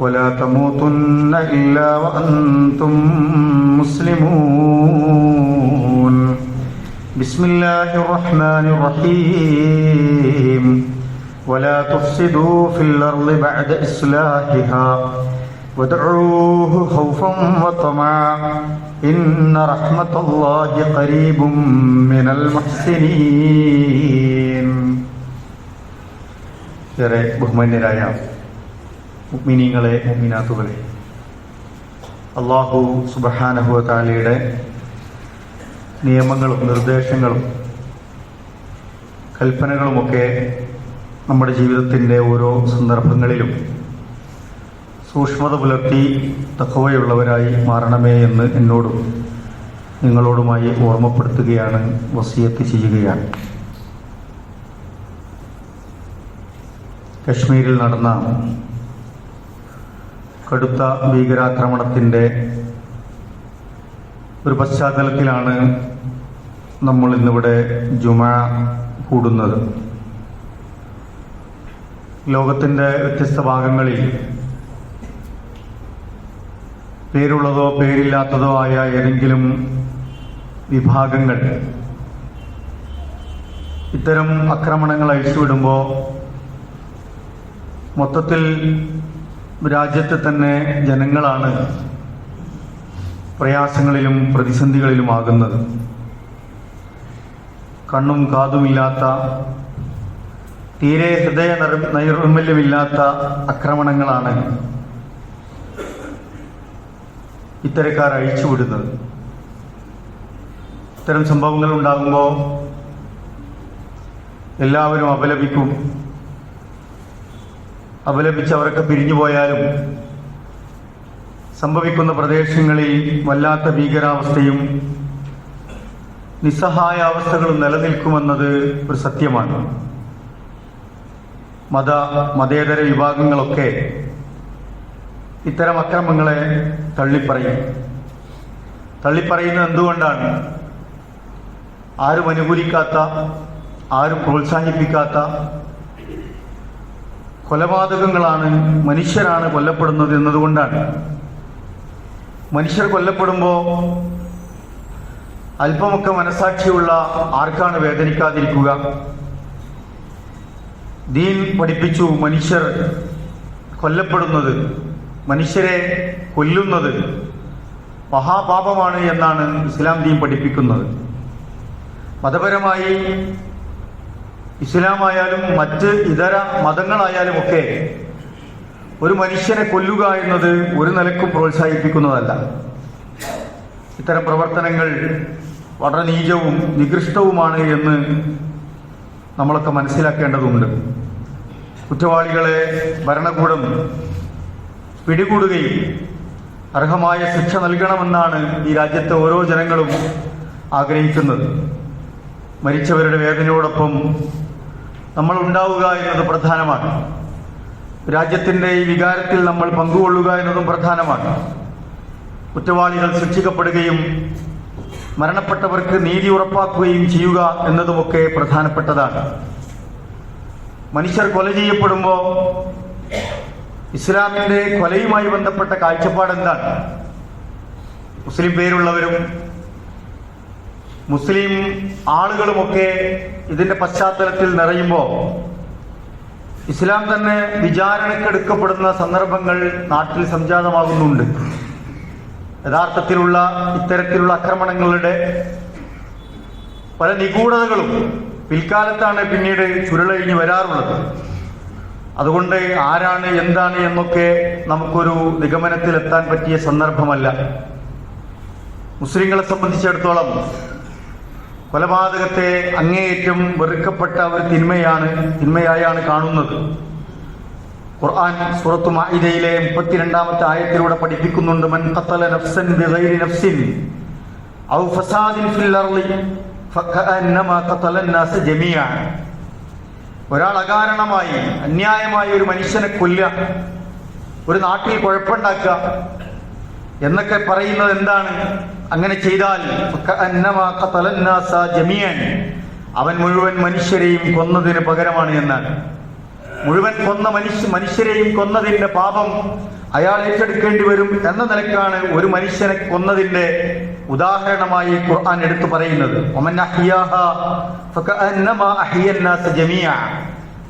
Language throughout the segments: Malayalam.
ولا تموتن إلا وأنتم مسلمون بسم الله الرحمن الرحيم ولا تفسدوا في الأرض بعد إصلاحها وادعوه خوفا وطمعا إن رحمة الله قريب من المحسنين ഏറെ ബഹുമാന്യരായ മുഗ്മിനീങ്ങളെ മുഗ്മിനാത്തുകളെ. അള്ളാഹു സുബഹാനഹുവാലയുടെ നിയമങ്ങളും നിർദ്ദേശങ്ങളും കൽപ്പനകളുമൊക്കെ നമ്മുടെ ജീവിതത്തിന്റെ ഓരോ സന്ദർഭങ്ങളിലും സൂക്ഷ്മത പുലർത്തി തക്കവയുള്ളവരായി മാറണമേ എന്ന് എന്നോടും നിങ്ങളോടുമായി ഓർമ്മപ്പെടുത്തുകയാണ് വസിയത്ത് ചെയ്യുകയാണ്. കശ്മീരിൽ നടന്ന കടുത്ത ഭീകരാക്രമണത്തിന്റെ ഒരു പശ്ചാത്തലത്തിലാണ് നമ്മൾ ഇന്നിവിടെ ജുമ കൂടുന്നത്. ലോകത്തിന്റെ വ്യത്യസ്ത ഭാഗങ്ങളിൽ പേരുള്ളതോ പേരില്ലാത്തതോ ആയ ഏതെങ്കിലും വിഭാഗങ്ങൾ ഇത്തരം ആക്രമണങ്ങൾ അഴിച്ചുവിടുമ്പോൾ മൊത്തത്തിൽ രാജ്യത്തെ തന്നെ ജനങ്ങളാണ് പ്രയാസങ്ങളിലും പ്രതിസന്ധികളിലുമാകുന്നത്. കണ്ണും കാതുമില്ലാത്ത തീരെ ഹൃദയ നൈർമല്യമില്ലാത്ത ആക്രമണങ്ങളാണ് ഇത്തരക്കാർ അഴിച്ചുവിടുന്നത്. ഇത്തരം സംഭവങ്ങൾ ഉണ്ടാകുമ്പോൾ എല്ലാവരും അപലപിക്കും. അപലപിച്ച് അവരൊക്കെ പിരിഞ്ഞു പോയാലും സംഭവിക്കുന്ന പ്രദേശങ്ങളിൽ വല്ലാത്ത ഭീകരാവസ്ഥയും നിസ്സഹായ അവസ്ഥകളും നിലനിൽക്കുമെന്നത് ഒരു സത്യമാണ്. മത മതേതര വിഭാഗങ്ങളൊക്കെ ഇത്തരം അക്രമങ്ങളെ തള്ളിപ്പറയും. തള്ളിപ്പറയുന്നത് എന്തുകൊണ്ടാണ്? ആരും അനുകൂലിക്കാത്ത ആരും പ്രോത്സാഹിപ്പിക്കാത്ത കൊലപാതകങ്ങളാണ് മനുഷ്യരാണ് കൊല്ലപ്പെടുന്നത് എന്നതുകൊണ്ടാണ്. മനുഷ്യർ കൊല്ലപ്പെടുമ്പോൾ അല്പമൊക്കെ മനസാക്ഷിയുള്ള ആർക്കാണ് വേദനിക്കാതിരിക്കുക? ദീൻ പഠിപ്പിച്ചു മനുഷ്യർ കൊല്ലപ്പെടുന്നത് മനുഷ്യരെ കൊല്ലുന്നത് മഹാപാപമാണ് എന്നാണ് ഇസ്ലാം ദീൻ പഠിപ്പിക്കുന്നത്. മതപരമായി ഇസ്ലാമായാലും മറ്റ് ഇതര മതങ്ങളായാലും ഒക്കെ ഒരു മനുഷ്യനെ കൊല്ലുക എന്നത് ഒരു നിലക്കും പ്രോത്സാഹിപ്പിക്കുന്നതല്ല. ഇത്തരം പ്രവർത്തനങ്ങൾ വളരെ നീചവും നികൃഷ്ടവുമാണ് എന്ന് നമ്മളൊക്കെ മനസ്സിലാക്കേണ്ടതുണ്ട്. കുറ്റവാളികളെ ഭരണകൂടം പിടികൂടുകയും അർഹമായ ശിക്ഷ നൽകണമെന്നാണ് ഈ രാജ്യത്തെ ഓരോ ജനങ്ങളും ആഗ്രഹിക്കുന്നത്. മരിച്ചവരുടെ വേദനയോടൊപ്പം നമ്മൾ ഉണ്ടാവുക എന്നത് പ്രധാനമാണ്. രാജ്യത്തിന്റെ ഈ വികാരത്തിൽ നമ്മൾ പങ്കുകൊള്ളുക എന്നതും പ്രധാനമാണ്. കുറ്റവാളികൾ ശിക്ഷിക്കപ്പെടുകയും മരണപ്പെട്ടവർക്ക് നീതി ഉറപ്പാക്കുകയും ചെയ്യുക എന്നതുമൊക്കെ പ്രധാനപ്പെട്ടതാണ്. മനുഷ്യർ കൊല ചെയ്യപ്പെടുമ്പോൾ ഇസ്ലാമിന്റെ കൊലയുമായി ബന്ധപ്പെട്ട കാഴ്ചപ്പാട് എന്താണ് മുസ്ലിം പേരുള്ളവരും മുസ്ലിം ആളുകളുമൊക്കെ ഇതിന്റെ പശ്ചാത്തലത്തിൽ നിറയുമ്പോൾ ഇസ്ലാം തന്നെ വിചാരണക്കെടുക്കപ്പെടുന്ന സന്ദർഭങ്ങൾ നാട്ടിൽ സംജാതമാകുന്നുണ്ട്. യഥാർത്ഥത്തിലുള്ള ഇത്തരത്തിലുള്ള ആക്രമണങ്ങളുടെ പല നിഗൂഢതകളും പിൽക്കാലത്താണ് പിന്നീട് ചുരുളഴിഞ്ഞ് വരാറുള്ളത്. അതുകൊണ്ട് ആരാണ് എന്താണ് എന്നൊക്കെ നമുക്കൊരു നിഗമനത്തിലെത്താൻ പറ്റിയ സന്ദർഭമല്ല. മുസ്ലിങ്ങളെ സംബന്ധിച്ചിടത്തോളം കൊലപാതകത്തെ അങ്ങേയറ്റം വെറുക്കപ്പെട്ട ഒരു തിന്മയാണ് തിന്മയായാണ് കാണുന്നത്. ഖുർആൻ സൂറത്തു മാഇദയിലെ മുപ്പത്തിരണ്ടാമത്തെ ആയത്തിലൂടെ പഠിപ്പിക്കുന്നുണ്ട് മൻ ഖത്തല നഫ്സൻ ബിഗൈരി നഫ്സിൻ ഔ ഫസാദിൻ ഫിൽ അർളി ഫകഅന്നമാ ഖത്തല നാസ ജമീഅ. ഒരാൾ അകാരണമായി അന്യായമായി ഒരു മനുഷ്യനെ കൊല്ലുക ഒരു നാട്ടിൽ കുഴപ്പമുണ്ടാക്കുക എന്നൊക്കെ പറയുന്നത് എന്താണ്? അങ്ങനെ ചെയ്താൽ അവൻ മുഴുവൻ മനുഷ്യരെയും കൊന്നതിന് പകരമാണ് എന്നാണ്. മുഴുവൻ കൊന്ന മനുഷ്യ മനുഷ്യരെയും കൊന്നതിന്റെ പാപം അയാൾ ഏറ്റെടുക്കേണ്ടി വരും എന്ന നിലക്കാണ് ഒരു മനുഷ്യനെ കൊന്നതിന്റെ ഉദാഹരണമായി ഖുർആൻ എടുത്തു പറയുന്നത്.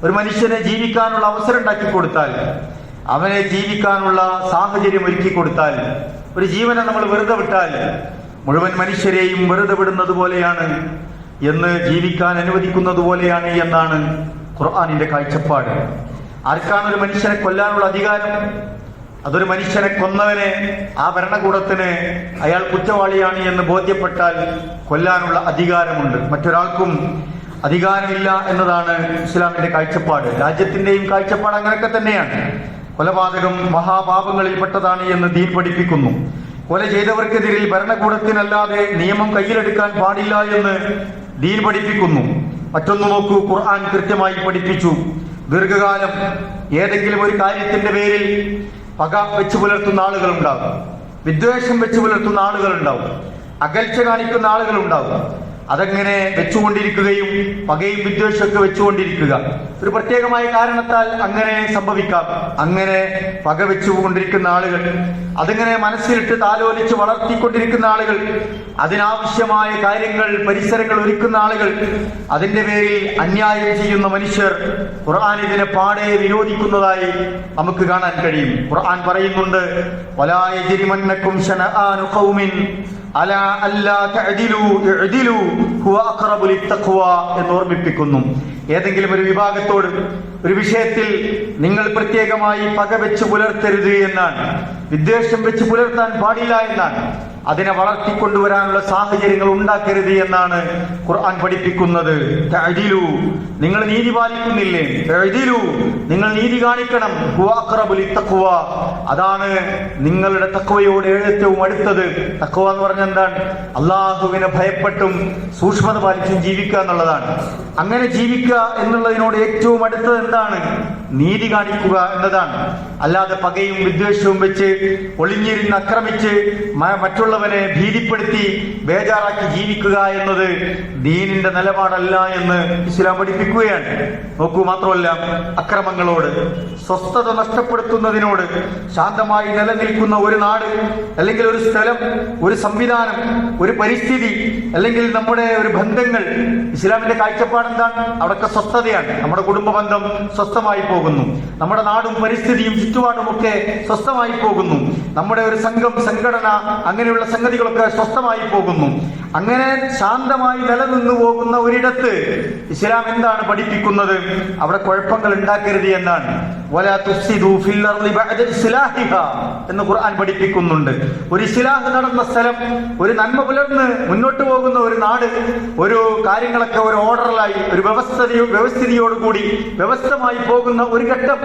ഒരു മനുഷ്യനെ ജീവിക്കാനുള്ള അവസരം ഉണ്ടാക്കി കൊടുത്താൽ അവനെ ജീവിക്കാനുള്ള സാഹചര്യം ഒരുക്കി കൊടുത്താൽ ഒരു ജീവനെ നമ്മൾ വെറുതെ വിട്ടാൽ മുഴുവൻ മനുഷ്യരെയും വെറുതെ വിടുന്നത് പോലെയാണ് എന്ന് ജീവിക്കാൻ അനുവദിക്കുന്നത് പോലെയാണ് എന്നാണ് ഖുർആാനിന്റെ കാഴ്ചപ്പാട്. ആർക്കാണ് ഒരു മനുഷ്യനെ കൊല്ലാനുള്ള അധികാരം? അതൊരു മനുഷ്യനെ കൊന്നവനെ ആ ഭരണകൂടത്തിന് അയാൾ കുറ്റവാളിയാണ് എന്ന് ബോധ്യപ്പെട്ടാൽ കൊല്ലാനുള്ള അധികാരമുണ്ട്. മറ്റൊരാൾക്കും അധികാരമില്ല എന്നതാണ് ഇസ്ലാമിന്റെ കാഴ്ചപ്പാട്. രാജ്യത്തിന്റെയും കാഴ്ചപ്പാട് അങ്ങനെയൊക്കെ തന്നെയാണ്. കൊലപാതകം മഹാപാപങ്ങളിൽപ്പെട്ടതാണ് എന്ന് ദീൻ പഠിപ്പിക്കുന്നു. കൊല ചെയ്തവർക്കെതിരിൽ ഭരണകൂടത്തിനല്ലാതെ നിയമം കയ്യിലെടുക്കാൻ പാടില്ല എന്ന് ദീൻ പഠിപ്പിക്കുന്നു. മറ്റൊന്നു നോക്കൂ ഖുർആൻ കൃത്യമായി പഠിപ്പിച്ചു. ദീർഘകാലം ഏതെങ്കിലും ഒരു കാര്യത്തിന്റെ പേരിൽ പക വെച്ചു പുലർത്തുന്ന ആളുകൾ ഉണ്ടാകും വിദ്വേഷം വെച്ചു പുലർത്തുന്ന ആളുകൾ ഉണ്ടാവും അകൽച്ച കാണിക്കുന്ന ആളുകൾ ഉണ്ടാവും അതങ്ങനെ വെച്ചുകൊണ്ടിരിക്കുകയും പകയും വിദ്വേഷമൊക്കെ വെച്ചുകൊണ്ടിരിക്കുക. ഒരു പ്രത്യേകമായ കാരണത്താൽ അങ്ങനെ സംഭവിക്കാം. അങ്ങനെ പക വെച്ചുകൊണ്ടിരിക്കുന്ന ആളുകൾ അതിങ്ങനെ മനസ്സിലിട്ട് താലോലിച്ച് വളർത്തിക്കൊണ്ടിരിക്കുന്ന ആളുകൾ അതിനാവശ്യമായ കാര്യങ്ങൾ പരിസരങ്ങൾ ഒരുക്കുന്ന ആളുകൾ അതിന്റെ പേരിൽ അന്യായം ചെയ്യുന്ന മനുഷ്യർ ഖുർആൻ ഇതിനെ പാടെ വിരോധിക്കുന്നതായി നമുക്ക് കാണാൻ കഴിയും. ഖുർആൻ പറയുന്നുണ്ട് "വലാ യജ്രിമന്നക്കും ശനആനു ഖൗമിൻ അലാ അല്ലാ തഅദിലു ഇഅ്ദിലു ഹുവ അഖറബു ലിത്തഖ്വ എന്ന് ഓർമ്മിപ്പിക്കുന്നു. ഏതെങ്കിലും ഒരു വിഭാഗത്തോട് ഒരു വിഷയത്തിൽ നിങ്ങൾ പ്രത്യേകമായി പക വെച്ച് പുലർത്തരുത് എന്നാണ്. വിദ്വേഷം വെച്ച് പുലർത്താൻ പാടില്ല എന്നാണ്. അതിനെ വളർത്തിക്കൊണ്ടുവരാനുള്ള സാഹചര്യങ്ങൾ ഉണ്ടാക്കരുത് എന്നാണ് ഖുർആൻ പഠിപ്പിക്കുന്നത്. നിങ്ങൾ നീതി പാലിക്കുന്നില്ലേ? നിങ്ങൾ നീതി കാണിക്കണം. അതാണ് നിങ്ങളുടെ തക്കവയോട് ഏറ്റവും അടുത്തത്. തക്കവ എന്ന് പറഞ്ഞ എന്താണ്? അള്ളാഹുവിനെ ഭയപ്പെട്ടും സൂക്ഷ്മത പാലിച്ചും ജീവിക്കുക എന്നുള്ളതാണ്. അങ്ങനെ ജീവിക്കുക എന്നുള്ളതിനോട് ഏറ്റവും അടുത്തത് എന്താണ്? നീതി കാണിക്കുക എന്നതാണ്. അല്ലാതെ പകയും വിദ്വേഷവും വെച്ച് ഒളിഞ്ഞിരുന്ന് ആക്രമിച്ച് മ- മറ്റുള്ളവനെ ഭീതിപ്പെടുത്തി ബേജാറാക്കി ജീവിക്കുക എന്നത് ദീനിന്റെ നിലപാടല്ല എന്ന് ഇസ്ലാം പഠിപ്പിക്കുകയാണ്. നോക്കൂ മാത്രമല്ല അക്രമങ്ങളോട് സ്വസ്ഥത നഷ്ടപ്പെടുത്തുന്നതിനോട് ശാന്തമായി നിലനിൽക്കുന്ന ഒരു നാട് അല്ലെങ്കിൽ ഒരു സ്ഥലം ഒരു സംവിധാനം ഒരു പരിസ്ഥിതി അല്ലെങ്കിൽ നമ്മുടെ ഒരു ബന്ധങ്ങൾ ഇസ്ലാമിന്റെ കാഴ്ചപ്പാട് എന്താണ്? അവിടൊക്കെ സ്വസ്ഥതയാണ്. നമ്മുടെ കുടുംബ ബന്ധം സ്വസ്ഥമായി പോകുന്നു. നമ്മുടെ നാടും പരിസ്ഥിതിയും ചുറ്റുപാടും ഒക്കെ സ്വസ്ഥമായി പോകുന്നു. നമ്മുടെ ഒരു സംഘം സംഘടന അങ്ങനെയുള്ള സംഗതികളൊക്കെ സ്വസ്ഥമായി പോകുന്നു. അങ്ങനെ ശാന്തമായി നിലനിന്നു പോകുന്ന ഒരിടത്ത് ഇസ്ലാം എന്താണ് പഠിപ്പിക്കുന്നത്? അവിടെ കുഴപ്പങ്ങൾ ഉണ്ടാക്കരുത് എന്നാണ്. എന്ന് ഖുർആൻ പഠിപ്പിക്കുന്നുണ്ട്. ഒരു ഇസ്ലാഹ് നടന്ന സ്ഥലം ഒരു നന്മ പുലർന്ന് മുന്നോട്ട് പോകുന്ന ഒരു നാട് ഒരു കാര്യങ്ങളൊക്കെ ഒരു ഓർഡറിലായി ഒരു വ്യവസ്ഥതയോ വ്യവസ്ഥിതിയോടുകൂടി വ്യവസ്ഥമായി പോകുന്ന ഒരു ഘട്ടം.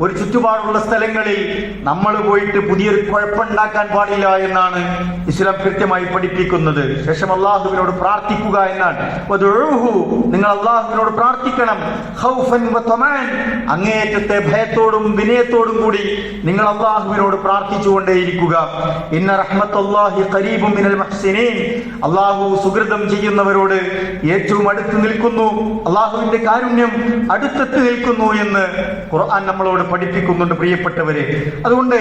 ഒരു ചുറ്റുപാടുള്ള സ്ഥലങ്ങളിൽ നമ്മൾ പോയിട്ട് പുതിയൊരു കുഴപ്പമുണ്ടാക്കാൻ പാടില്ല എന്നാണ് ഇസ്ലാം കൃത്യമായി പഠിപ്പിക്കുന്നത്. ശേഷം അള്ളാഹുവിനോട് പ്രാർത്ഥിക്കുക എന്നാണ് നിങ്ങൾ അള്ളാഹുവിനോട് പ്രാർത്ഥിക്കണം. അങ്ങേയറ്റത്തെ ഭയത്തോടും വിനയത്തോടും കൂടി നിങ്ങൾ അള്ളാഹുവിനോട് പ്രാർത്ഥിച്ചുകൊണ്ടേയിരിക്കുക. ഇന്ന മുഹ്സിനീൻ. അള്ളാഹു സുഹൃതം ചെയ്യുന്നവരോട് ഏറ്റവും അടുത്ത് നിൽക്കുന്നു. അള്ളാഹുവിന്റെ കാരുണ്യം അടുത്തെത്തി നിൽക്കുന്നു എന്ന് ഖുർആൻ നമ്മളോട് പഠിപ്പിക്കുന്നുണ്ട് പ്രിയപ്പെട്ടവരെ. അതുകൊണ്ട്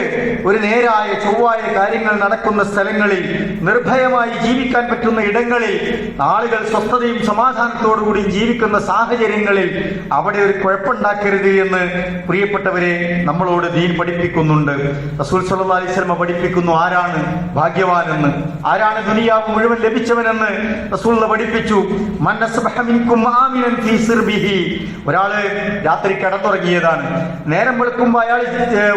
ഒരു നേരായ ചൊവ്വായ കാര്യങ്ങൾ നടക്കുന്ന സ്ഥലങ്ങളിൽ നിർഭയമായി ജീവിക്കാൻ പറ്റുന്ന ഇടങ്ങളിൽ ആളുകൾ സ്വസ്ഥതയും സമാധാനത്തോടു കൂടി ജീവിക്കുന്ന സാഹചര്യങ്ങളിൽ അവിടെ ഒരു കുഴപ്പമുണ്ടാക്കരുത് എന്ന് പ്രിയപ്പെട്ടവരെ നമ്മളോട് ദീൻ പഠിപ്പിക്കുന്നുണ്ട്. റസൂൽ അലൈഹി വസല്ലം പഠിപ്പിക്കുന്നു ആരാണ് ഭാഗ്യവാനെന്ന്. ആരാണ് ദുനിയാവ് മുഴുവൻ ലഭിച്ചവനെന്ന് റസൂൽ പഠിപ്പിച്ചു. ഒരാൾ രാത്രി കിടന്നുറങ്ങിയതാണ്. നേരം വെളുക്കുമ്പോൾ അയാൾ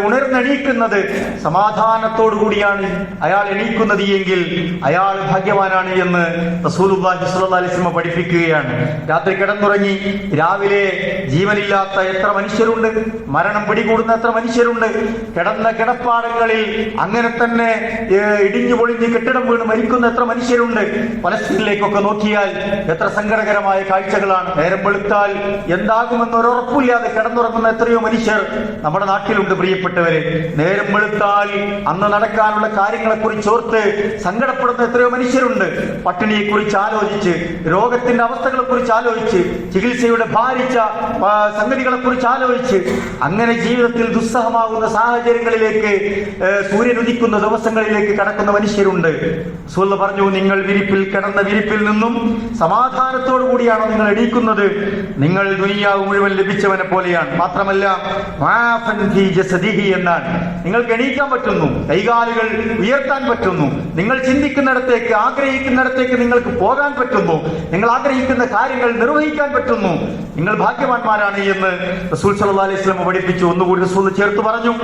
ഉണർന്നെണീക്കുന്നത് സമാധാനത്തോടു കൂടിയാണ് അയാൾ എണീക്കുന്നത് എങ്കിൽ അയാൾ ഭാഗ്യവാനാണ് എന്ന് വസല്ലം പഠിപ്പിക്കുകയാണ്. രാത്രി കിടന്നുറങ്ങി രാവിലെ ജീവനില്ലാത്ത എത്ര മനുഷ്യരുണ്ട്? മരണം പിടികൂടുന്ന എത്ര മനുഷ്യരുണ്ട്? കിടന്ന കിടപ്പാടങ്ങളിൽ അങ്ങനെ തന്നെ ഇടിഞ്ഞു പൊളിഞ്ഞ് കെട്ടിടം വീണ് മരിക്കുന്ന എത്ര മനുഷ്യരുണ്ട്? പലസ്തീനിലേക്കൊക്കെ നോക്കിയാൽ എത്ര സങ്കടകരമായ കാഴ്ചകളാണ്. നേരം വെളുത്താൽ എന്താകുമെന്ന് ഒരു ഉറപ്പില്ലാതെ കിടന്നുറങ്ങുന്ന എത്രയോ മനുഷ്യർ നമ്മുടെ നാട്ടിലുണ്ട് പ്രിയപ്പെട്ടവര്. നേരം വെളുത്താൽ അന്ന് നടക്കാനുള്ള കാര്യങ്ങളെ കുറിച്ച് ഓർത്ത് സങ്കടപ്പെടുന്ന എത്രയോ മനുഷ്യരുണ്ട്. പട്ടിണിയെ കുറിച്ച് ആലോചിച്ച് രോഗത്തിന്റെ അവസ്ഥകളെ കുറിച്ച് ആലോചിച്ച് ചികിത്സയുടെ ഭാരിച്ച ആ, സംഗതികളെ കുറിച്ച് ആലോചിച്ച് അങ്ങനെ ജീവിതത്തിൽ ദുസ്സഹമാകുന്ന സാഹചര്യങ്ങളിലേക്ക് സൂര്യൻ ഉദിക്കുന്ന ദിവസങ്ങളിലേക്ക് കടക്കുന്ന മനുഷ്യരുണ്ട്. സുല്ല പറഞ്ഞു നിങ്ങൾ വിരിപ്പിൽ കിടന്ന വിരിപ്പിൽ നിന്നും സമാധാനത്തോടു കൂടിയാണ് നിങ്ങൾ എണീക്കുന്നത്? നിങ്ങൾ ദുനിയാവ് മുഴുവൻ ലഭിച്ചവനെ പോലെയാണ്. മാത്രമല്ല എന്നാണ്. നിങ്ങൾക്ക് എണീക്കാൻ പറ്റുന്നു കൈകാലുകൾ ഉയർത്താൻ പറ്റുന്നു. നിങ്ങൾ ചിന്തിക്കുന്നിടത്തേക്ക് ആഗ്രഹിക്കുന്നിടത്തേക്ക് നിങ്ങൾക്ക് പോകാൻ പറ്റുന്നു. നിങ്ങൾ ആഗ്രഹിക്കുന്ന കാര്യങ്ങൾ നിർവഹിക്കാൻ പറ്റുന്നു. നിങ്ങൾ ഭാഗ്യവാന്മാരാണ് എന്ന് റസൂൽ സല്ലാ അലൈഹി സ്വലം പഠിപ്പിച്ചു. ഒന്നുകൂടി റസൂൽ ചേർത്ത് പറഞ്ഞു.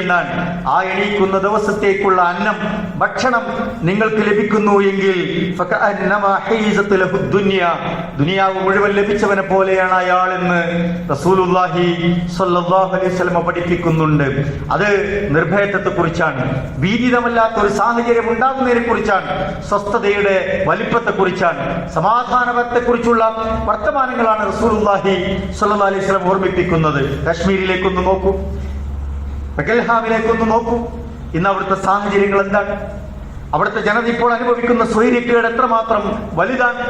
എന്നാൽ ആ എണീക്കുന്ന ദിവസത്തേക്കുള്ള അന്നം ഭക്ഷണം നിങ്ങൾക്ക് ലഭിക്കുന്നു എങ്കിൽ ദുനിയാവ് മുഴുവൻ ലഭിച്ചവനെ പോലെയാണ് അയാൾ എന്ന് സ്വല്ലല്ലാഹു അലൈഹി വസല്ലം പഠിപ്പിക്കുന്നുണ്ട്. അത് നിർഭയത്വത്തെ കുറിച്ചാണ് ഭീതിതമല്ലാത്ത ഒരു സാഹചര്യം ഉണ്ടാകുന്നതിനെ കുറിച്ചാണ് സ്വസ്ഥതയുടെ വലിപ്പത്തെ കുറിച്ചാണ് സമാധാനപരത്തെ കുറിച്ചുള്ള വർത്തമാനങ്ങളാണ് അലൈഹി വസല്ലം ഓർമ്മിപ്പിക്കുന്നത്. കാശ്മീരിലേക്കൊന്ന് നോക്കൂ ബഗൽഹാമിലേക്കൊന്ന് നോക്കൂ. ഇന്ന് അവിടുത്തെ സാഹചര്യങ്ങൾ എന്താണ്? അവിടുത്തെ ജനത ഇപ്പോൾ അനുഭവിക്കുന്ന സ്വൈര്യക്കേട് എത്രമാത്രം വലുതാണ്?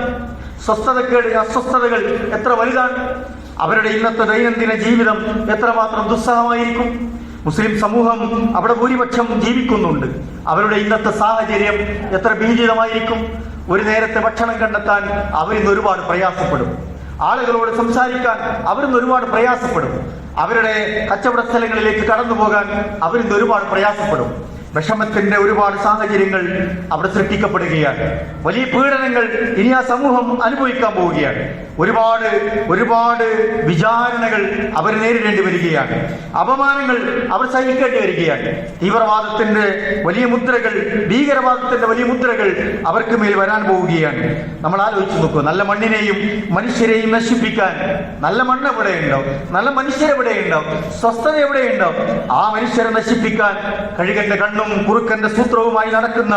സ്വസ്ഥതക്കേട് അസ്വസ്ഥതകൾ എത്ര വലുതാണ്? അവരുടെ ഇന്നത്തെ ദൈനംദിന ജീവിതം എത്രമാത്രം ദുസ്സഹമായിരിക്കും? മുസ്ലിം സമൂഹം അവിടെ ഭൂരിപക്ഷം ജീവിക്കുന്നുണ്ട്. അവരുടെ ഇന്നത്തെ സാഹചര്യം എത്ര ഭീതിതമായിരിക്കും ഒരു നേരത്തെ ഭക്ഷണം കണ്ടെത്താൻ അവരിന്ന് ഒരുപാട് പ്രയാസപ്പെടും. ആളുകളോട് സംസാരിക്കാൻ അവരിന്ന് ഒരുപാട് പ്രയാസപ്പെടും. അവരുടെ കച്ചവട സ്ഥലങ്ങളിലേക്ക് കടന്നു പോകാൻ അവരിന്ന് ഒരുപാട് പ്രയാസപ്പെടും. വിഷമത്തിന്റെ ഒരുപാട് സാഹചര്യങ്ങൾ അവിടെ സൃഷ്ടിക്കപ്പെടുകയാണ്. വലിയ പീഡനങ്ങൾ ഇനി ആ സമൂഹം അനുഭവിക്കാൻ പോവുകയാണ്. ഒരുപാട് ഒരുപാട് വിചാരണകൾ അവർ നേരിടേണ്ടി വരികയാണ്. അപമാനങ്ങൾ അവർ സഹിക്കേണ്ടി വരികയാണ്. തീവ്രവാദത്തിന്റെ വലിയ മുദ്രകൾ ഭീകരവാദത്തിന്റെ വലിയ മുദ്രകൾ അവർക്ക് മേൽ വരാൻ പോവുകയാണ്. നമ്മൾ ആലോചിച്ച് നോക്കുക നല്ല മണ്ണിനെയും മനുഷ്യരെയും നശിപ്പിക്കാൻ നല്ല മണ്ണ് എവിടെയുണ്ടോ നല്ല മനുഷ്യരെവിടെയുണ്ടോ സ്വസ്ഥത എവിടെയുണ്ടോ ആ മനുഷ്യരെ നശിപ്പിക്കാൻ കഴുകന്റെ കണ്ണും കുറുക്കന്റെ സൂത്രവുമായി നടക്കുന്ന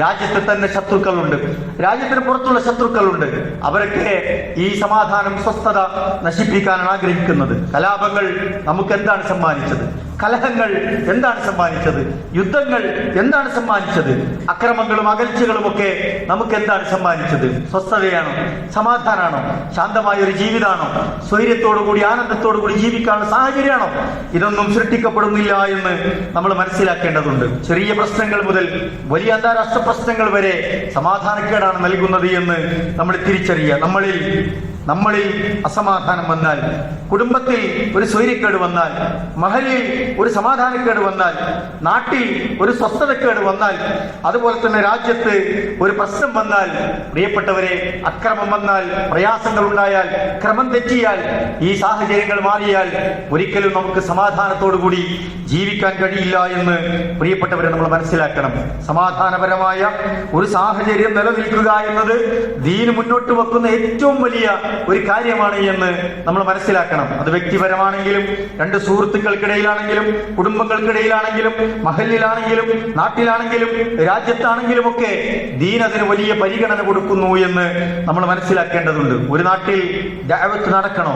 രാജ്യത്ത് തന്നെ ശത്രുക്കളുണ്ട്. രാജ്യത്തിന് പുറത്തുള്ള ശത്രുക്കളുണ്ട്. അവരൊക്കെ ഈ സമാധാനം സ്വസ്ഥത നശിപ്പിക്കാനാണ് ആഗ്രഹിക്കുന്നത്. കലാപങ്ങൾ നമുക്ക് എന്താണ് സമ്മാനിച്ചത്? കലഹങ്ങൾ എന്താണ് സമ്മാനിച്ചത്? യുദ്ധങ്ങൾ എന്താണ് സമ്മാനിച്ചത്? അക്രമങ്ങളും അകൽച്ചകളും ഒക്കെ നമുക്ക് എന്താണ് സമ്മാനിച്ചത്? സ്വസ്ഥതയാണോ? സമാധാനാണോ? ശാന്തമായ ഒരു ജീവിതമാണോ സ്വൈര്യത്തോടു കൂടി ആനന്ദത്തോടു കൂടി ജീവിക്കാനുള്ള സാഹചര്യമാണോ? ഇതൊന്നും സൃഷ്ടിക്കപ്പെടുന്നില്ല എന്ന് നമ്മൾ മനസ്സിലാക്കേണ്ടതുണ്ട്. ചെറിയ പ്രശ്നങ്ങൾ മുതൽ വലിയ അന്താരാഷ്ട്ര പ്രശ്നങ്ങൾ വരെ സമാധാനക്കേടാണ് നൽകുന്നത് എന്ന് നമ്മൾ തിരിച്ചറിയുക. നമ്മളിൽ നമ്മളിൽ അസമാധാനം വന്നാൽ കുടുംബത്തിൽ ഒരു സ്വൈര്യക്കേട് വന്നാൽ മഹലിൽ ഒരു സമാധാനക്കേട് വന്നാൽ നാട്ടിൽ ഒരു സ്വസ്ഥതക്കേട് വന്നാൽ അതുപോലെ തന്നെ രാജ്യത്ത് ഒരു പ്രശ്നം വന്നാൽ പ്രിയപ്പെട്ടവരെ അക്രമം വന്നാൽ പ്രയാസങ്ങൾ ഉണ്ടായാൽ ക്രമം തെറ്റിയാൽ ഈ സാഹചര്യങ്ങൾ മാറിയാൽ ഒരിക്കലും നമുക്ക് സമാധാനത്തോടുകൂടി ജീവിക്കാൻ കഴിയില്ല എന്ന് പ്രിയപ്പെട്ടവരെ നമ്മൾ മനസ്സിലാക്കണം. സമാധാനപരമായ ഒരു സാഹചര്യം നിലനിൽക്കുക എന്നത് ദീന് മുന്നോട്ട് വെക്കുന്ന ഏറ്റവും വലിയ ഒരു കാര്യമാണ് എന്ന് നമ്മൾ മനസ്സിലാക്കണം. അത് വ്യക്തിപരമാണെങ്കിലും രണ്ട് സുഹൃത്തുക്കൾക്കിടയിലാണെങ്കിലും കുടുംബങ്ങൾക്കിടയിലാണെങ്കിലും മഹലിലാണെങ്കിലും നാട്ടിലാണെങ്കിലും രാജ്യത്താണെങ്കിലും ഒക്കെ ദീൻ അതിന് വലിയ പരിഗണന കൊടുക്കുന്നു എന്ന് നമ്മൾ മനസ്സിലാക്കേണ്ടതുണ്ട്. ഒരു നാട്ടിൽ ദഅവത്ത് നടക്കണോ?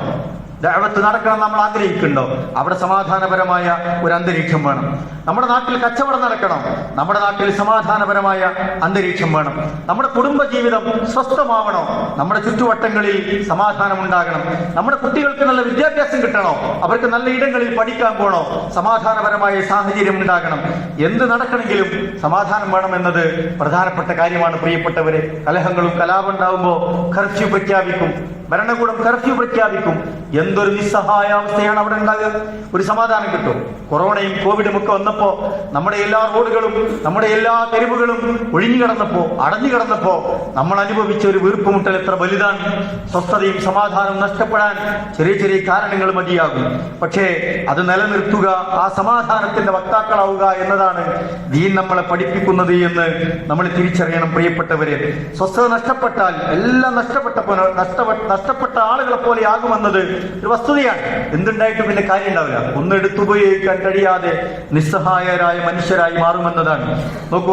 ദഅവത്ത് നടക്കണം നമ്മൾ ആഗ്രഹിക്കുന്നുണ്ടോ? അവിടെ സമാധാനപരമായ ഒരു അന്തരീക്ഷം വേണം. നമ്മുടെ നാട്ടിൽ കച്ചവടം നടക്കണം. നമ്മുടെ നാട്ടിൽ സമാധാനപരമായ അന്തരീക്ഷം വേണം. നമ്മുടെ കുടുംബജീവിതം സ്വസ്ഥമാവണോ. നമ്മുടെ ചുറ്റുവട്ടങ്ങളിൽ സമാധാനം ഉണ്ടാകണം. നമ്മുടെ കുട്ടികൾക്ക് നല്ല വിദ്യാഭ്യാസം കിട്ടണോ? അവർക്ക് നല്ല ഇടങ്ങളിൽ പഠിക്കാൻ പോണോ? സമാധാനപരമായ സാഹചര്യം ഉണ്ടാകണം. എന്ത് നടക്കണമെങ്കിലും സമാധാനം വേണം എന്നത് പ്രധാനപ്പെട്ട കാര്യമാണ് പ്രിയപ്പെട്ടവരെ. കലഹങ്ങളും കലാപം ഉണ്ടാവുമ്പോ കർഫ്യൂ പ്രഖ്യാപിക്കും. ഭരണകൂടം കർഫ്യൂ പ്രഖ്യാപിക്കും. എന്തൊരു നിസ്സഹായാവസ്ഥയാണ് അവിടെ ഉണ്ടാകുക ഒരു സമാധാനം കിട്ടും. കൊറോണയും കോവിഡും ഒക്കെ വന്നപ്പോ നമ്മുടെ എല്ലാ റോഡുകളും നമ്മുടെ എല്ലാ തെരുവുകളും ഒഴിഞ്ഞു കിടന്നപ്പോ അടഞ്ഞു കിടന്നപ്പോ നമ്മൾ അനുഭവിച്ച ഒരു വീർപ്പുമുട്ടൽ എത്ര വലുതാണ്. സ്വസ്ഥതയും സമാധാനവും നഷ്ടപ്പെടാൻ ചെറിയ ചെറിയ കാരണങ്ങൾ മതിയാകും. പക്ഷേ അത് നിലനിർത്തുക ആ സമാധാനത്തിന്റെ വക്താക്കളാവുക എന്നതാണ് ദീൻ നമ്മളെ പഠിപ്പിക്കുന്നത് എന്ന് നമ്മൾ തിരിച്ചറിയണം പ്രിയപ്പെട്ടവരെ. സ്വസ്ഥത നഷ്ടപ്പെട്ടാൽ എല്ലാം നഷ്ടപ്പെട്ടപ്പോൾ നഷ്ടപ്പെട്ട നഷ്ടപ്പെട്ട ആളുകളെ പോലെ ആകുമെന്നത് ഒരു വസ്തുതയാണ്. എന്തുണ്ടായിട്ടും പിന്നെ കാര്യം ഉണ്ടാവില്ല ഒന്ന് എടുത്തുപയോഗിക്കാൻ കഴിയാതെ നിസ്സഹായരായ മനുഷ്യരായി മാറുമെന്നതാണ്. നോക്കൂ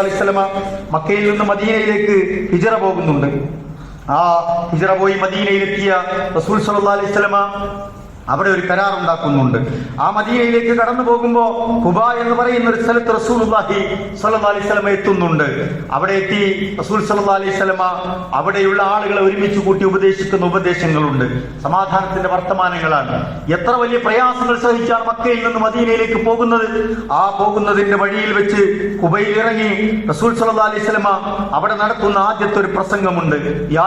അലൈഹി വസല്ലമ മക്കയിൽ നിന്ന് മദീനയിലേക്ക് ഹിജറ പോകുന്നുണ്ട്. ആ ഹിജറ പോയി മദീനയിലെത്തിയ റസൂൽ സല്ലാ അലൈഹി വസല്ലമ അവിടെ ഒരു കരാർ ഉണ്ടാക്കുന്നുണ്ട്. ആ മദീനയിലേക്ക് കടന്നു പോകുമ്പോ കുബ എന്ന് പറയുന്ന ഒരു സ്ഥലത്ത് റസൂൽ സ്വല്ലല്ലാഹി അലൈഹി സ്വലമ എത്തുന്നുണ്ട്. അവിടെ എത്തി റസൂൽ സല്ലല്ലാഹി അലൈഹി സ്വലമ അവിടെയുള്ള ആളുകളെ ഒരുമിച്ച് കൂട്ടി ഉപദേശിക്കുന്ന ഉപദേശങ്ങളുണ്ട്. സമാധാനത്തിന്റെ വർത്തമാനങ്ങളാണ്. എത്ര വലിയ പ്രയാസങ്ങൾ സഹിച്ചാണ് മക്കയിൽ നിന്ന് മദീനയിലേക്ക് പോകുന്നത്? ആ പോകുന്നതിന്റെ വഴിയിൽ വെച്ച് കുബയിൽ ഇറങ്ങി റസൂൽ സല്ലല്ലാഹി അലൈഹി സ്വലമ അവിടെ നടത്തുന്ന ആദ്യത്തെ ഒരു പ്രസംഗമുണ്ട്. യാ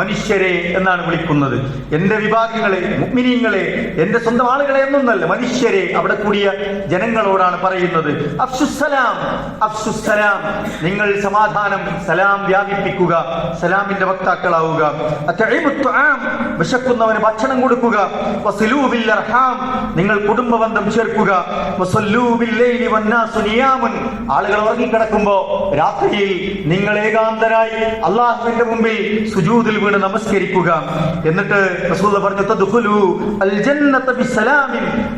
മനുഷ്യരെ എന്നാണ് വിളിക്കുന്നത്. എന്റെ വിഭാഗങ്ങളെ മുഅ്മിനീങ്ങളെ എന്റെ സ്വന്തം ആളുകളെ എന്നൊന്നല്ല മനുഷ്യരെ അവിടെ കൂടിയ ജനങ്ങളോടാണ് പറയുന്നത്. അഫ്സുസലാം അഫ്സുസലാം നിങ്ങൾ സമാധാനം സലാം വ്യാപിപ്പിക്കുക സലാമിന്റെ വക്താക്കളാവുക. വിശക്കുന്നവന് ഭക്ഷണം കൊടുക്കുക. നിങ്ങൾ കുടുംബ ബന്ധം ചേർക്കുക. ആളുകൾ ഉറങ്ങിക്കിടക്കുമ്പോ രാത്രിയിൽ നിങ്ങൾ ഏകാന്തരായി അള്ളാഹുവിന്റെ മുമ്പിൽ സുജൂതിൽ വീണ് നമസ്കരിക്കുക. എന്നിട്ട് റസൂൽ പറഞ്ഞു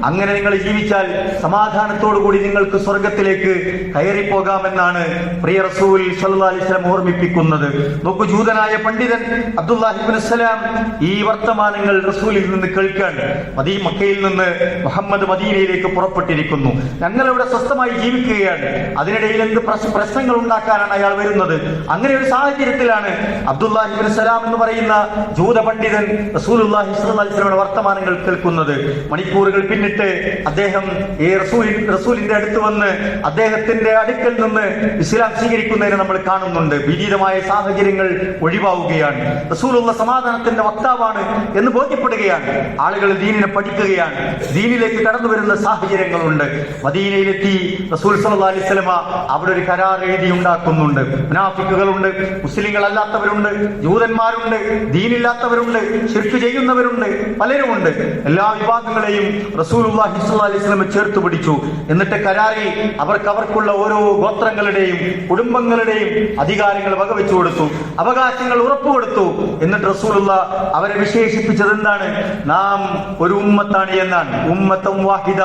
അങ്ങനെ നിങ്ങൾ ജീവിച്ചാൽ സമാധാനത്തോടു കൂടി നിങ്ങൾക്ക് സ്വർഗത്തിലേക്ക് കയറി പോകാമെന്നാണ് പ്രിയ റസൂൽ സല്ലാസ്ലം ഓർമ്മിപ്പിക്കുന്നത്. നോക്കൂ ജൂതനായ പണ്ഡിതൻ അബ്ദുല്ലാഹിബ്നു സലാം ഈ വർത്തമാനങ്ങൾ റസൂലിൽ നിന്ന് കേൾക്കാൻ മദീ മക്കയിൽ നിന്ന് മുഹമ്മദ് മദീനയിലേക്ക് പുറപ്പെട്ടിരിക്കുന്നു. ഞങ്ങൾ ഇവിടെ സ്വസ്ഥമായി ജീവിക്കുകയാണ്. അതിനിടയിൽ എന്ത് പ്രശ്നങ്ങൾ ഉണ്ടാക്കാനാണ് അയാൾ വരുന്നത്? അങ്ങനെ ഒരു സാഹചര്യത്തിലാണ് അബ്ദുല്ലാഹിബിൻ സലാം എന്ന് പറയുന്ന ജൂത പണ്ഡിതൻ അലൈഹി വസല്ലമയുടെ വർത്തമാനങ്ങൾ കേൾക്കുന്നത്. മണിക്കൂറുകൾ പിന്നിട്ട് അദ്ദേഹം ഈ റസൂൽ റസൂലിന്റെ അടുത്ത് വന്ന് അദ്ദേഹത്തിന്റെ അടുക്കൽ നിന്ന് ഇസ്ലാം സ്വീകരിക്കുന്നതിന് നമ്മൾ കാണുന്നുണ്ട്. വിപരീതമായ സാഹചര്യങ്ങൾ ഒഴിവാവുകയാണ്. റസൂലുള്ള സമാധാനത്തിന്റെ വക്താവാണ് എന്ന് ബോധ്യപ്പെടുകയാണ്. ആളുകൾ ദീനിനെ പഠിക്കുകയാണ്. ദീനിലേക്ക് കടന്നു വരുന്ന സാഹചര്യങ്ങളുണ്ട്. മദീനയിലെത്തി റസൂൽ സല്ലാ അലൈഹി വസല്ലമ അവിടെ ഒരു കരാർ എഴുതി ഉണ്ടാക്കുന്നുണ്ട്. മുനാഫിക്കുകളുണ്ട് മുസ്ലിങ്ങൾ അല്ലാത്തവരുണ്ട് ജൂതന്മാരുണ്ട് ദീനില്ലാത്തവരുണ്ട് ശിർക്ക് ചെയ്യുന്നവരുണ്ട് പലരുമുണ്ട് എല്ലാ വിഭാഗങ്ങളെയും സ്വല്ലല്ലാഹി അലൈഹി വസല്ലം ചേർത്ത് പിടിച്ചു. എന്നിട്ട് കരാറിൽ അവർക്ക് അവർക്കുള്ള ഓരോ ഗോത്രങ്ങളുടെയും കുടുംബങ്ങളുടെയും അധികാരങ്ങൾ വകവെച്ചു കൊടുത്തു. അവകാശങ്ങൾ ഉറപ്പുകൊടുത്തു എന്നിട്ട് റസൂലുള്ള അവരെ വിശേഷിപ്പിച്ചത് എന്താണ്? നാം ഒരു ഉമ്മത്താണ് എന്നാണ്. ഉമ്മത്തം വാഹിദ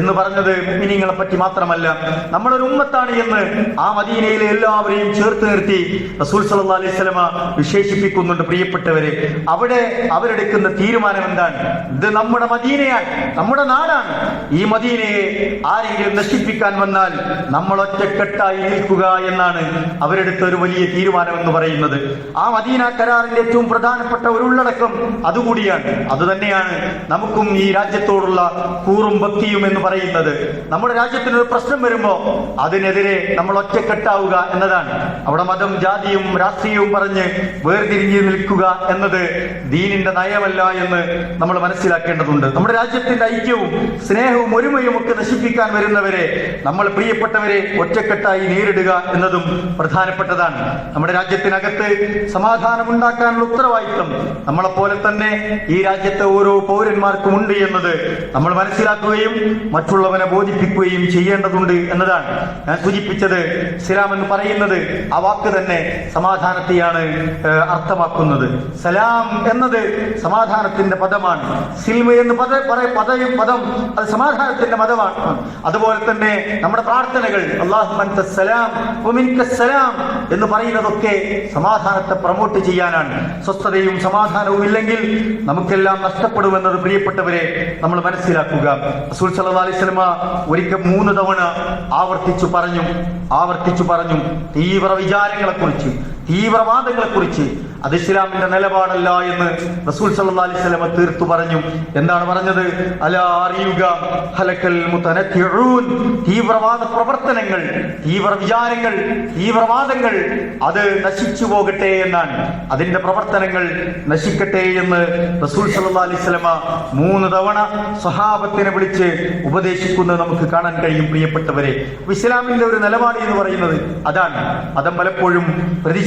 എന്ന് പറഞ്ഞത് മിനിങ്ങളെ പറ്റി മാത്രമല്ല നമ്മളൊരു ഉമ്മത്താണ് എന്ന് ആ മദീനയിലെ എല്ലാവരെയും ചേർത്ത് നിർത്തി റസൂൽ സല്ലാ അലൈഹി വസല്ലമ വിശേഷിപ്പിക്കുന്നുണ്ട് പ്രിയപ്പെട്ടവരെ. അവിടെ അവരെടുക്കുന്ന തീരുമാനം എന്താണ്? എന്നാണ് ഇത് നമ്മുടെ മദീനയാണ് നമ്മുടെ നാടാണ്. ഈ മദീനയെ ആരെങ്കിലും നശിപ്പിക്കാൻ വന്നാൽ നമ്മൾ ഒറ്റക്കെട്ടായി നിൽക്കുക എന്നാണ് അവരെടുത്ത ഒരു വലിയ തീരുമാനം എന്ന് പറയുന്നത്. ആ മദീന കരാറിന്റെ ഏറ്റവും പ്രധാനപ്പെട്ട ഒരു ഉള്ളടക്കം അതുകൂടിയാണ്. അതുതന്നെയാണ് നമുക്കും ഈ രാജ്യത്തോടുള്ള കൂറും ഭക്തിയും എന്ന് പറയുന്നത്. നമ്മുടെ രാജ്യത്തിന് ഒരു പ്രശ്നം വരുമ്പോ അതിനെതിരെ നമ്മൾ ഒറ്റക്കെട്ടാവുക എന്നതാണ്. അവിടെ മതം ജാതിയും രാഷ്ട്രീയവും പറഞ്ഞ് വേർതിരിഞ്ഞ് നിൽക്കുക എന്നത് ദീനിന്റെ നയമല്ല എന്ന് നമ്മൾ മനസ്സിലാക്കേണ്ടതുണ്ട്. നമ്മുടെ രാജ്യത്തിന്റെ ഐക്യവും സ്നേഹവും ഒരുമയും ഒക്കെ നശിപ്പിക്കാൻ വരുന്നവരെ നമ്മൾ പ്രിയപ്പെട്ടവരെ ഒറ്റക്കെട്ടായി നേരിടുക എന്നതും പ്രധാനപ്പെട്ടതാണ്. നമ്മുടെ രാജ്യത്തിനകത്ത് സമാധാനം ഉണ്ടാക്കാനുള്ള ഉത്തരവാദിത്വം നമ്മളെ പോലെ തന്നെ ഈ രാജ്യത്തെ ഓരോ പൗരന്മാർക്കും ഉണ്ട് എന്നത് നമ്മൾ മനസ്സിലാക്കുകയും മറ്റുള്ളവനെ ബോധിപ്പിക്കുകയും ചെയ്യേണ്ടതുണ്ട് എന്നതാണ്. ഞാൻ സൂചിപ്പിച്ചത് ഇസ്ലാം എന്ന് പറയുന്നത് ആ വാക്ക് തന്നെ സമാധാനത്തെയാണ് അർത്ഥമാക്കുന്നത്. സലാം എന്നത് സമാധാനത്തിന്റെ പദമാണ്. സിൽമ എന്ന് പദ പദയും പദം അത് സമാധാനത്തിന്റെ മതമാണ്. അതുപോലെ തന്നെ നമ്മുടെ പ്രാർത്ഥനകൾ അള്ളാഹു സലാം സലാം എന്ന് പറയുന്നതൊക്കെ സമാധാനത്തെ പ്രൊമോട്ട് ചെയ്യാനാണ്. സ്വസ്ഥതയും സമാധാനവും ഇല്ലെങ്കിൽ നമുക്കെല്ലാം നഷ്ടപ്പെടുമെന്നത് പ്രിയപ്പെട്ടവരെ നമ്മൾ മനസ്സിലാക്കുക. റസൂൽ സല്ലല്ലാഹു അലൈഹി വസല്ലമ ഒരിക്കൽ മൂന്ന് തവണ ആവർത്തിച്ചു പറഞ്ഞു ആവർത്തിച്ചു പറഞ്ഞു തീവ്ര വിചാരങ്ങളെ കുറിച്ച് തീവ്രവാദങ്ങളെ കുറിച്ച് അത് ഇസ്ലാമിന്റെ നിലപാടല്ല എന്ന് റസൂൽ സല്ലല്ലാഹു അലൈഹി തീർത്തു പറഞ്ഞു. എന്താണ് പറഞ്ഞത്? അല അറിയുക ഹലക്കൽ തീവ്രവാദ പ്രവർത്തനങ്ങൾ തീവ്ര വിചാരങ്ങൾ തീവ്രവാദങ്ങൾ അത് നശിച്ചു പോകട്ടെ എന്നാണ്. അതിന്റെ പ്രവർത്തനങ്ങൾ നശിക്കട്ടെ എന്ന് റസൂൽ സല്ലല്ലാഹു അലൈഹി മൂന്ന് തവണ സ്വഹാബത്തിനെ വിളിച്ച് ഉപദേശിക്കുന്നത് നമുക്ക് കാണാൻ കഴിയും പ്രിയപ്പെട്ടവരെ. ഇസ്ലാമിന്റെ ഒരു നിലപാട് എന്ന് പറയുന്നത് അതാണ്. മതം പലപ്പോഴും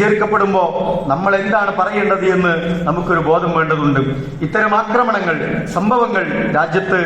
പ്രതിചേർക്കപ്പെടുമ്പോ നമ്മൾ എന്താണ് പറയേണ്ടത് എന്ന് നമുക്കൊരു ബോധം വേണ്ടതുണ്ട്. ഇത്തരം ആക്രമണങ്ങൾ സംഭവങ്ങൾ രാജ്യത്ത്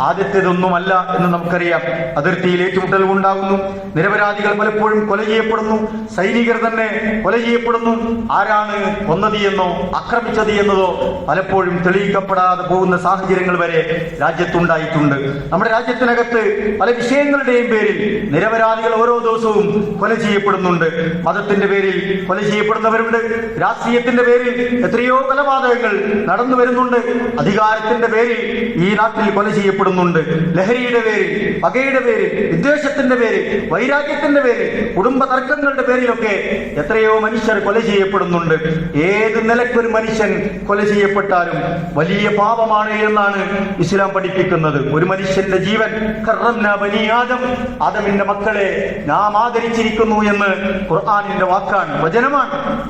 ആദ്യത്തേതൊന്നുമല്ല എന്ന് നമുക്കറിയാം. അതിർത്തിയിൽ ഏറ്റുമുട്ടലുകൾ ഉണ്ടാകുന്നു നിരപരാധികൾ പലപ്പോഴും കൊല ചെയ്യപ്പെടുന്നു. സൈനികർ തന്നെ കൊല ചെയ്യപ്പെടുന്നു. ആരാണ് കൊന്നത് എന്നോ ആക്രമിച്ചത് എന്നതോ പലപ്പോഴും തെളിയിക്കപ്പെടാതെ പോകുന്ന സാഹചര്യങ്ങൾ വരെ രാജ്യത്തുണ്ടായിട്ടുണ്ട്. നമ്മുടെ രാജ്യത്തിനകത്ത് പല വിഷയങ്ങളുടെയും പേരിൽ നിരപരാധികൾ ഓരോ ദിവസവും കൊല ചെയ്യപ്പെടുന്നുണ്ട്. മതത്തിന്റെ പേരിൽ കൊല ചെയ്യപ്പെടുന്നവരുണ്ട് രാഷ്ട്രീയത്തിന്റെ പേരിൽ എത്രയോ കൊലപാതകങ്ങൾ നടന്നു വരുന്നുണ്ട്. അധികാരത്തിന്റെ പേരിൽ ഈ നാട്ടിൽ കൊല ചെയ്യപ്പെടുന്നുണ്ട്. ലഹരിയുടെ പേരിൽ പകയുടെ പേരിൽ വിദ്വേഷത്തിന്റെ പേരിൽ വൈരാഗ്യത്തിന്റെ പേരിൽ കുടുംബ തർക്കങ്ങളുടെ പേരിലൊക്കെ എത്രയോ മനുഷ്യർ കൊല ചെയ്യപ്പെടുന്നുണ്ട്. ഏത് നിലക്കൊരു മനുഷ്യൻ കൊല ചെയ്യപ്പെട്ടാലും വലിയ പാപമാണ് എന്നാണ് ഇസ്ലാം പഠിപ്പിക്കുന്നത്. ഒരു മനുഷ്യന്റെ ജീവൻ ആദം ആദമിന്റെ മക്കളെ നാം ആദരിച്ചിരിക്കുന്നു എന്ന് ഖുർആാനിന്റെ വാക്കാണ്. വചനമാണ്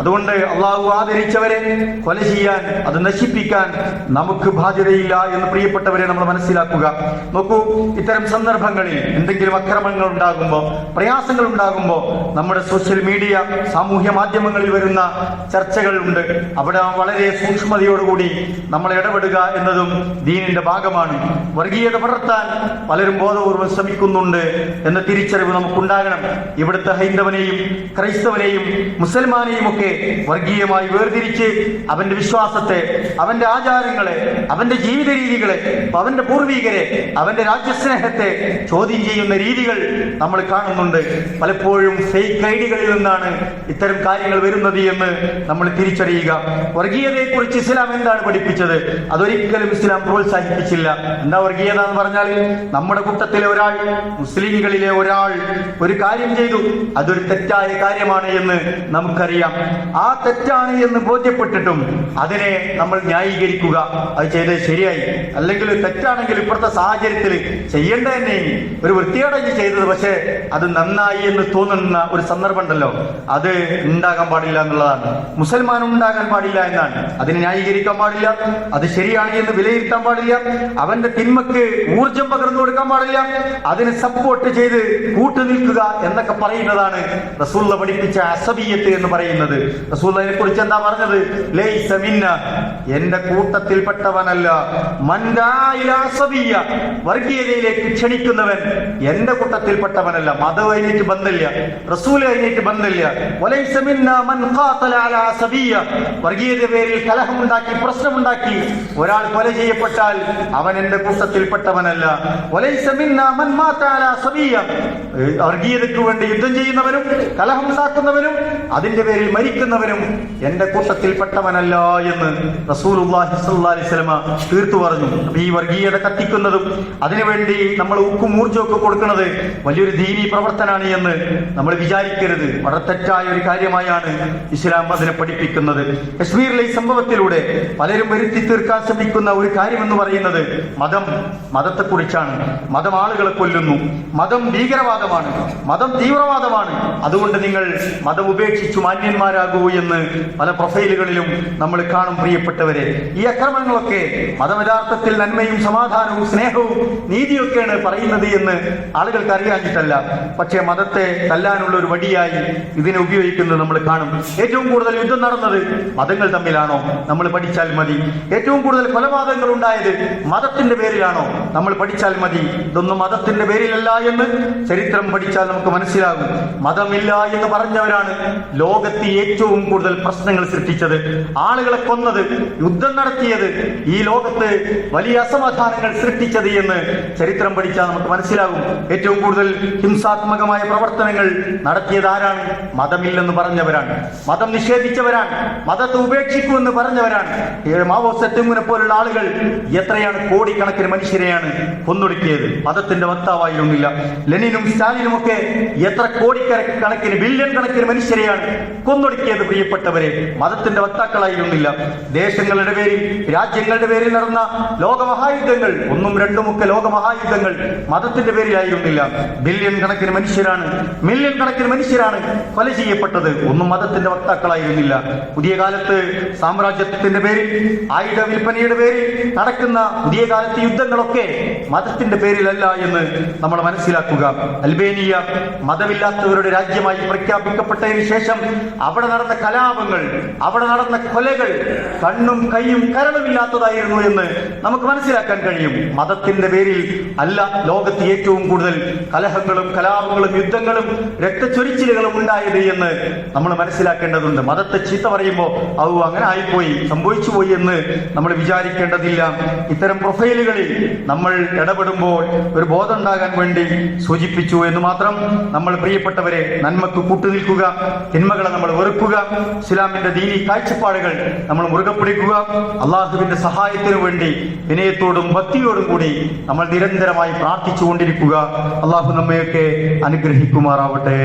അതുകൊണ്ട് അള്ളാഹു ആദരിച്ചവരെ കൊല ചെയ്യാൻ അത് നശിപ്പിക്കാൻ നമുക്ക് ബാധ്യതയില്ല എന്ന് പ്രിയപ്പെട്ടവരെ നമ്മൾ മനസ്സിലാക്കുക. നോക്കൂ ഇത്തരം സന്ദർഭങ്ങളിൽ എന്തെങ്കിലും അക്രമങ്ങൾ ഉണ്ടാകുമ്പോൾ പ്രയാസങ്ങൾ ഉണ്ടാകുമ്പോൾ നമ്മുടെ സോഷ്യൽ മീഡിയ സാമൂഹ്യ മാധ്യമങ്ങളിൽ വരുന്ന ചർച്ചകളുണ്ട്. അവിടെ വളരെ സൂക്ഷ്മതയോടുകൂടി നമ്മൾ ഇടപെടുക എന്നതും ദീനിന്റെ ഭാഗമാണ്. വർഗീയത പടർത്താൻ പലരും ബോധപൂർവം ശ്രമിക്കുന്നുണ്ട് എന്ന തിരിച്ചറിവ് നമുക്കുണ്ടാകണം. ഇവിടുത്തെ ഹൈന്ദവനെയും ക്രൈസ്തവനെയും മുസൽമാനെയും ഒക്കെ വർഗീയമായി വേർതിരിച്ച് അവന്റെ വിശ്വാസത്തെ അവന്റെ ആചാരങ്ങളെ അവന്റെ ജീവിത രീതികളെ അവന്റെ പൂർവീകരെ അവന്റെ രാജ്യസ്നേഹത്തെ ചോദ്യം ചെയ്യുന്ന രീതികൾ നമ്മൾ കാണുന്നുണ്ട്. പലപ്പോഴും ഫേക്ക് ഐഡികളിൽ നിന്നാണ് ഇത്തരം കാര്യങ്ങൾ വരുന്നത് എന്ന് നമ്മൾ തിരിച്ചറിയുക. വർഗീയതയെ കുറിച്ച് ഇസ്ലാം എന്താണ് പഠിപ്പിച്ചത്? അതൊരിക്കലും ഇസ്ലാം പ്രോത്സാഹിപ്പിച്ചില്ല. എന്താ വർഗീയത എന്ന് പറഞ്ഞാൽ? നമ്മുടെ കൂട്ടത്തിലെ ഒരാൾ മുസ്ലിംകളിലെ ഒരാൾ ഒരു കാര്യം ചെയ്തു. അതൊരു തെറ്റായ കാര്യമാണ് എന്ന് നമുക്കറിയാം. ആ തെറ്റാണ് എന്ന് ബോധ്യപ്പെട്ടിട്ടും അതിനെ നമ്മൾ ന്യായീകരിക്കുക. അത് ചെയ്തത് ശരിയായി. അല്ലെങ്കിൽ തെറ്റാണെങ്കിൽ ഇപ്പോഴത്തെ സാഹചര്യത്തിൽ ചെയ്യേണ്ട തന്നെ ഒരു വൃത്തിയോടെ ചെയ്തത്? പക്ഷേ അത് നന്നായി എന്ന് തോന്നുന്ന ഒരു സന്ദർഭം ഉണ്ടല്ലോ. അത് ഉണ്ടാകാൻ പാടില്ല എന്നുള്ളതാണ്. മുസൽമാൻ ഉണ്ടാകാൻ പാടില്ല എന്നാണ്. അതിനെ ന്യായീകരിക്കാൻ പാടില്ല. അത് ശരിയാണ് എന്ന് വിലയിരുത്താൻ പാടില്ല. അവന്റെ തിന്മക്ക് ഊർജം പകർന്നു കൊടുക്കാൻ പാടില്ല. അതിനെ സപ്പോർട്ട് ചെയ്ത് കൂട്ടുനിൽക്കുക എന്നൊക്കെ പറയുന്നതാണ് റസൂള്ള പഠിപ്പിച്ച അസബീയത്ത് എന്ന് പറയുന്നത്. റസൂലിനെ കുറിച്ച് എന്താ പറഞ്ഞത്? ലൈസ മിന്ന. എന്റെ കൂട്ടത്തിൽപ്പെട്ടവനല്ല. വർഗീയതയിലേക്ക് ക്ഷണിക്കുന്നവൻ എന്റെ കൂട്ടത്തിൽപ്പെട്ടവനല്ല. മതം അതിനേറ്റ് ബന്ധമില്ല. റസൂൽ അതിനേറ്റ് ബന്ധമില്ല. വലൈസ മിന്ന മൻ ഖാതല. വർഗീയത പേരിൽ കലഹമുണ്ടാക്കി പ്രശ്നമുണ്ടാക്കി ഒരാൾ കൊല ചെയ്യപ്പെട്ടാൽ അവൻ എന്റെ കൂട്ടത്തിൽപ്പെട്ടവനല്ല. വലൈസ മിന്ന മൻ വേണ്ടി യുദ്ധം ചെയ്യുന്നവരും കലഹമുണ്ടാക്കുന്നവരും അതിന്റെ പേരിൽ മരിക്കുന്നവരും എന്റെ എന്റെ കൂട്ടത്തിൽപ്പെട്ടവനല്ല എന്ന് അലൈഹി വസല്ലമ തീർത്തു പറഞ്ഞു. ഈ വർഗീയത കത്തിക്കുന്നതും അതിനുവേണ്ടി നമ്മൾ ഉക്കും ഊർജമൊക്കെ കൊടുക്കുന്നത് വലിയൊരു ദീനീ പ്രവർത്തനാണ് എന്ന് നമ്മൾ വിചാരിക്കരുത്. വളരെ തെറ്റായ ഒരു കാര്യമായാണ് ഇസ്ലാം അതിനെ പഠിപ്പിക്കുന്നത്. കശ്മീരിലെ ഈ സംഭവത്തിലൂടെ പലരും വരുത്തി തീർക്കാൻ ശ്രമിക്കുന്ന ഒരു കാര്യമെന്ന് പറയുന്നത് മതം. മതത്തെക്കുറിച്ചാണ്. മതം ആളുകളെ കൊല്ലുന്നു. മതം ഭീകരവാദമാണ്. മതം തീവ്രവാദമാണ്. അതുകൊണ്ട് നിങ്ങൾ മതം ഉപേക്ഷിച്ചു മാന്യന്മാരാകൂ എന്ന് പല പ്രൊഫൈലുകളിലും നമ്മൾ കാണും പ്രിയപ്പെട്ടവരെ. ഈ അക്രമങ്ങളൊക്കെ മതമയാർത്ഥത്തിൽ നന്മയും സമാധാനവും സ്നേഹവും നീതിയൊക്കെയാണ് പറയുന്നത് എന്ന് ആളുകൾക്ക് അറിയാഞ്ഞിട്ടല്ല. പക്ഷേ മതത്തെ തല്ലാനുള്ള ഒരു വടിയായി ഇതിനെ ഉപയോഗിക്കുന്നത് നമ്മൾ കാണും. ഏറ്റവും കൂടുതൽ യുദ്ധം നടന്നത് മതങ്ങൾ തമ്മിലാണോ? നമ്മൾ പഠിച്ചാൽ മതി. ഏറ്റവും കൂടുതൽ കൊലപാതകങ്ങൾ ഉണ്ടായത് മതത്തിന്റെ പേരിലാണോ? നമ്മൾ പഠിച്ചാൽ മതി. ഇതൊന്നും മതത്തിന്റെ പേരിലല്ല എന്ന് ചരിത്രം പഠിച്ചാൽ നമുക്ക് മനസ്സിലാകും. മതമില്ല എന്ന് പറഞ്ഞവരാണ് ലോകത്ത് ഏറ്റവും കൂടുതൽ പ്രശ്നങ്ങൾ സൃഷ്ടിച്ചത് ആളുകളെ കൊന്നത് യുദ്ധം നടത്തിയത് ഈ ലോകത്ത് വലിയ അസമാധാനങ്ങൾ സൃഷ്ടിച്ചത് എന്ന് ചരിത്രം പഠിച്ചാൽ നമുക്ക് മനസ്സിലാകും. ഏറ്റവും കൂടുതൽ ഹിംസാത്മകമായ പ്രവർത്തനങ്ങൾ നടത്തിയത് ആരാണ്? മതമില്ലെന്ന് പറഞ്ഞവരാണ്. മതം നിഷേധിച്ചവരാണ്. മതത്തെ ഉപേക്ഷിക്കൂ എന്ന് പറഞ്ഞവരാണ്. മാവോ സെറ്റുങ്ങിനെ പോലുള്ള ആളുകൾ എത്രയാണ് കോടിക്കണക്കിന് മനുഷ്യരെയാണ് കൊന്നൊടുക്കിയത്? മതത്തിന്റെ വക്താവായിരുന്നില്ല ലെനിനും സ്റ്റാലിനും ഒക്കെ എത്ര കോടിക്കണക്കിന് ബില്യൺ കണക്കിന് മനുഷ്യരെയാണ് കൊന്നൊടുക്കിയത് പ്രിയപ്പെട്ടവരെ മതത്തിന്റെ വക്താക്കളായിരുന്നില്ല ദേശങ്ങളുടെ പേരിൽ രാജ്യങ്ങളുടെ പേരിൽ നടന്ന ലോകമഹായുദ്ധങ്ങൾ ഒന്നും രണ്ടും ഒക്കെ ലോകമഹായുദ്ധങ്ങൾ മതത്തിന്റെ പേരിലായിരുന്നില്ല ബില്യൺ കണക്കിന് മനുഷ്യരാണ് മില്യൺ കണക്കിന് മനുഷ്യരാണ് കൊല ചെയ്യപ്പെട്ടത്. ഒന്നും മതത്തിന്റെ വക്താക്കളായിരുന്നില്ല പുതിയ കാലത്ത് സാമ്രാജ്യത്തിന്റെ പേരിൽ ആയുധ വിൽപ്പനയുടെ പേരിൽ നടക്കുന്ന പുതിയ കാലത്ത് യുദ്ധങ്ങളൊക്കെ മതത്തിന്റെ പേരിലല്ല എന്ന് നമ്മൾ മനസ്സിലാക്കുക. അൽബേനിയ മതമില്ലാത്തവരുടെ രാജ്യമായി പ്രഖ്യാപിക്കപ്പെട്ടതിന് ശേഷം അവിടെ നടന്ന കലാപങ്ങൾ അവിടെ നടന്ന കൊലകൾ കണ്ണും കൈയും കരണമില്ലാത്തതായിരുന്നു എന്ന് നമുക്ക് മനസ്സിലാക്കാൻ കഴിയും. മതത്തിന്റെ പേരിൽ അല്ല ലോകത്ത് ഏറ്റവും കൂടുതൽ കലഹങ്ങളും കലാപങ്ങളും യുദ്ധങ്ങളും രക്തച്ചൊരിച്ചിലുകളും ഉണ്ടായത് എന്ന് നമ്മൾ മനസ്സിലാക്കേണ്ടതുണ്ട്. മതത്തെ ചീത്ത പറയുമ്പോൾ ഔ അങ്ങനെ ആയിപ്പോയി സംഭവിച്ചു പോയി എന്ന് നമ്മൾ വിചാരിക്കേണ്ടതില്ല. ഇത്തരം പ്രൊഫൈലുകളിൽ നമ്മൾ ഇടപെടുമ്പോൾ ഒരു ബോധം ഉണ്ടാകാൻ വേണ്ടി സൂചിപ്പിച്ചു എന്ന് മാത്രം നമ്മൾ പ്രിയപ്പെട്ടവരെ നന്മക്ക് കൂട്ടുനിൽക്കുക തിന്മകളെ നമ്മൾ വെറുക്കുക ഇസ്ലാമിന്റെ ദീനി കാഴ്ചപ്പാടുകൾ നമ്മൾ മുറുകെ പിടിക്കുക അള്ളാഹുവിന്റെ സഹായത്തിനു വേണ്ടി വിനയത്തോടും ഭക്തിയോടും കൂടി നമ്മൾ നിരന്തരമായി പ്രാർത്ഥിച്ചു കൊണ്ടിരിക്കുക അള്ളാഹു നമ്മയൊക്കെ അനുഗ്രഹിക്കുമാറാവട്ടെ.